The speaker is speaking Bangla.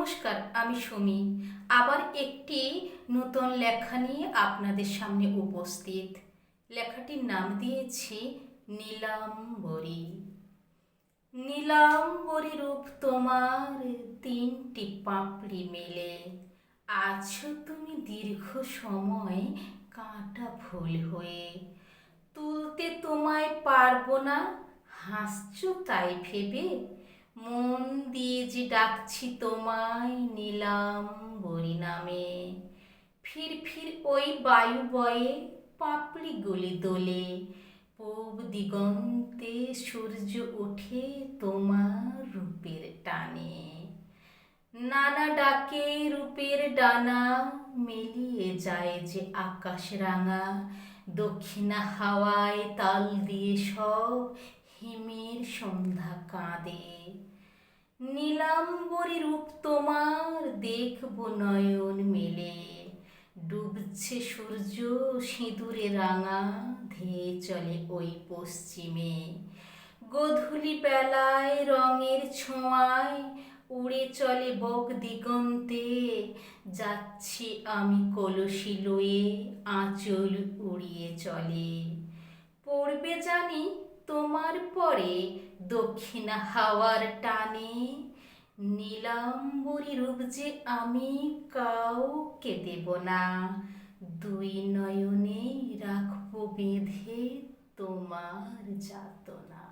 নমস্কার, আমি সুমি। আবার একটি নতুন লেখা নিয়ে আপনাদের সামনে উপস্থিত। লেখাটির নাম দিয়েছি নীলাম্বরী। নীলাম্বরী রূপ তোমার তিনটি পাপড়ি মেলে। আছো তুমি দীর্ঘ সময় কাঁটা ফুল হয়ে। তুলতে তোমায় পারব না, হাসছো তাই ভেবে। মন দিয়ে ডাকছি তোমায় নিলাম বরি নামে ফির ফির ওই বায়ু বয়ে পাপড়ি গলি দোলে। পূব দিগন্তে সূর্য ওঠে তোমার রূপের টানে। নানা ডাকে রূপের ডানা মিলিয়ে যায় যে আকাশ রাঙা। দক্ষিণা হাওয়ায় তাল দিয়ে সব হিমের সন্ধ্যা কাঁদে। নীলাম্বরী রূপ তোমার দেখব নয়ন মেলে। ডুবছে সূর্য সিঁদুরে রাঙা, ধেয়ে চলে ওই পশ্চিমে। গধূলি বেলায় রঙের ছোঁয়ায় উড়ে চলে বক দিগন্তে। যাচ্ছি আমি কলসি লয়ে, আঁচল উড়িয়ে চলে। পড়বে জানি তোমার পরে দক্ষিণ হাওয়ার টানে। নীলাম্বরী রূপ যে আমি কাউকে দেব না। দুই নয়নে রাখব বেঁধে তোমার যাতনা।